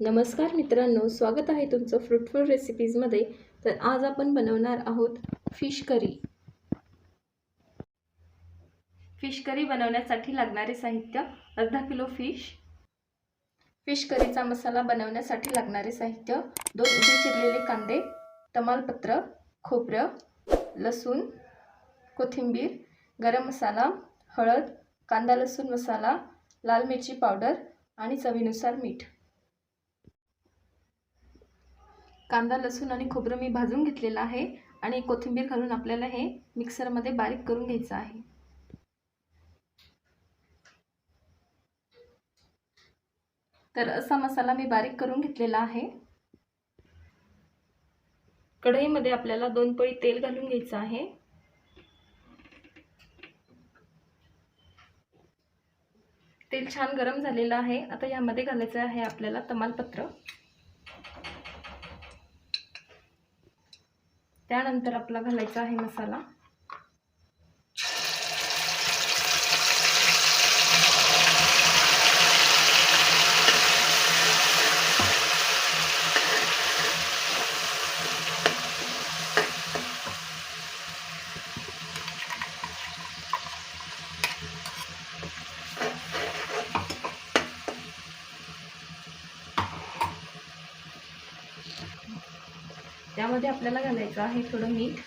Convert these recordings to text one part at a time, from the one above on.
नमस्कार मित्रांनो स्वागत आहे तुमचं फ्रुटफुल रेसिपीजमध्ये तर आज आपण बनवणार आहोत फिश करी फिश करी बनवण्यासाठी लागणारे साहित्य अर्धा किलो फिश फिश करीचा मसाला बनवण्यासाठी लागणारे साहित्य दोन उभे चिरलेले कांदे तमालपत्र खोबरं लसूण कोथिंबीर गरम मसाला हळद कांदा लसूण मसाला लाल मिरची पावडर आणि चवीनुसार मीठ. कांदा लसूण आणि खोबरं मी भाजून घेतलेलं आहे आणि कोथिंबीर घालून आपल्याला हे मिक्सरमध्ये बारीक करून घ्यायचं आहे. तर असा मसाला मी बारीक करून घेतलेला आहे. कढईमध्ये आपल्याला दोन पळी तेल घालून घ्यायचं आहे. तेल छान गरम झालेलं आहे. आता यामध्ये घालायचं आहे आपल्याला तमालपत्र. त्यानंतर आपला घालायचा आहे मसाला. त्यामध्ये आपल्याला घालायचं आहे थोडं मीठ.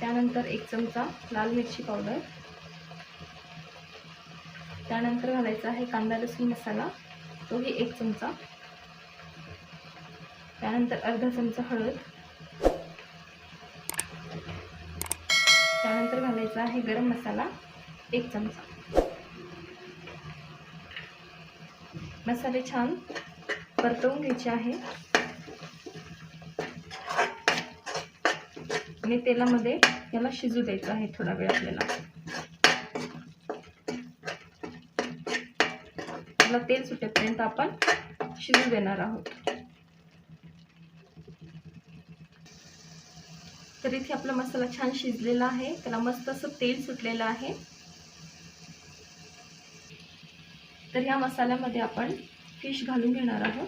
त्यानंतर एक चमचा लाल मिरची पावडर. त्यानंतर घालायचा आहे कांदा लसूण मसाला. तोही एक चमचा. त्यानंतर अर्धा चमचा हळद. त्यानंतर घालायचा आहे गरम मसाला एक चमचा. मसाले छान परतवून घ्यायचे आहे. आणि तेलामध्ये याला शिजू द्यायचं आहे थोडा वेळ आपल्याला. त्याला तेल सुटेपर्यंत आपण शिजू देणार आहोत. तर इथे आपला मसाला छान शिजलेला आहे. त्याला मस्त असं तेल सुटलेलं आहे. तर ह्या मसाल्यामध्ये आपण फिश घालून घेणार आहोत.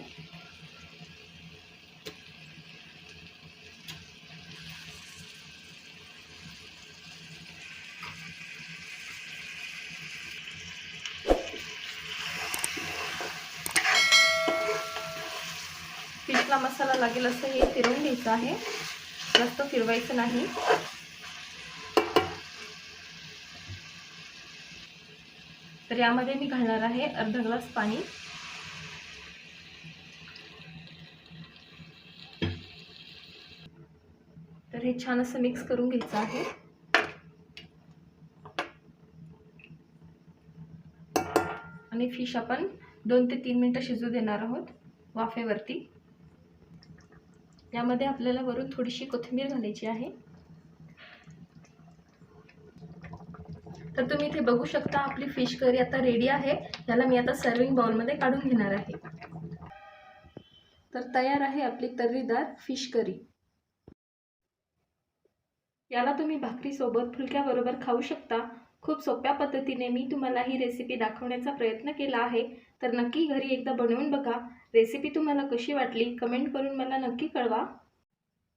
फिशला मसाला लागेल असं हे फिरवून घ्यायचं आहे. जास्त फिरवायचं नाही. तर यामध्ये मी घालणार आहे अर्धा ग्लास पाणी. तर हे छान असं मिक्स करून घ्यायचं आहे. आणि फिश आपण दोन ते तीन मिनटं शिजू देणार आहोत वाफेवरती. यामध्ये आपल्याला वरून थोडीशी कोथिंबीर घालायची आहे. तर तुम्ही इथे बघू शकता आपली फिश करी आता रेडी आहे. याला मी आता सर्विंग बाउलमध्ये काढून घेणार आहे. तर तयार आहे आपली तर्रीदार फिश करी याला तुम्ही भाकरीसोबत फुलक्याबरोबर खाऊ शकता. खूप सोप्या पद्धतीने मी तुम्हाला ही रेसिपी दाखवण्याचा प्रयत्न केला आहे. तर नक्की घरी एकदा बनवून बघा. रेसिपी तुम्हाला कशी वाटली कमेंट करून मला नक्की कळवा.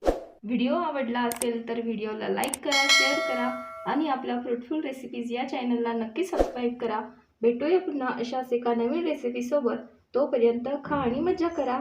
व्हिडिओ आवडला असेल तर व्हिडिओला लाईक करा शेअर करा. आणि आपल्या फ्रुटफुल रेसिपीज या चॅनलला नक्की सबस्क्राईब करा. भेटूया पुन्हा अशाच एका नवीन रेसिपीसोबत तोपर्यंत खा आणि मज्जा करा.